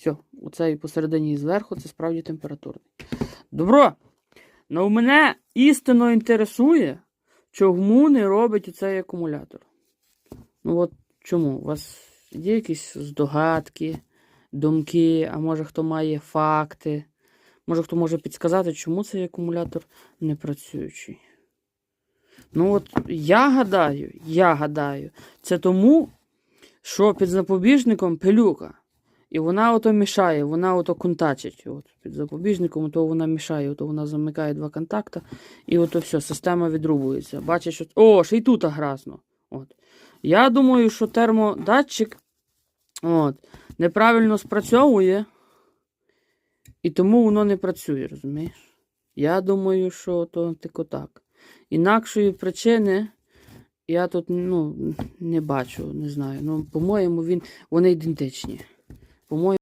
Все, оцей посередині і зверху це справді температурний. Добро. Ну, мене істинно інтересує, чому не робить оцей акумулятор. Ну от чому? У вас є якісь здогадки, думки, а може хто має факти? Може хто може підказати, чому цей акумулятор не працюючий? Ну от я гадаю, я гадаю, це тому, що під запобіжником пилюка. І вона ото мішає, вона ото контачить. От, під запобіжником, то вона мішає, ото вона замикає два контакти, і ото все, система відрубується. Бачиш, що. О, ще й тут гразно. От. Я думаю, що термодатчик от, неправильно спрацьовує, і тому воно не працює, розумієш? Я думаю, що то тільки так. Інакшої причини я тут ну, не бачу, не знаю. Ну, по-моєму, він, вони ідентичні. По-моєму,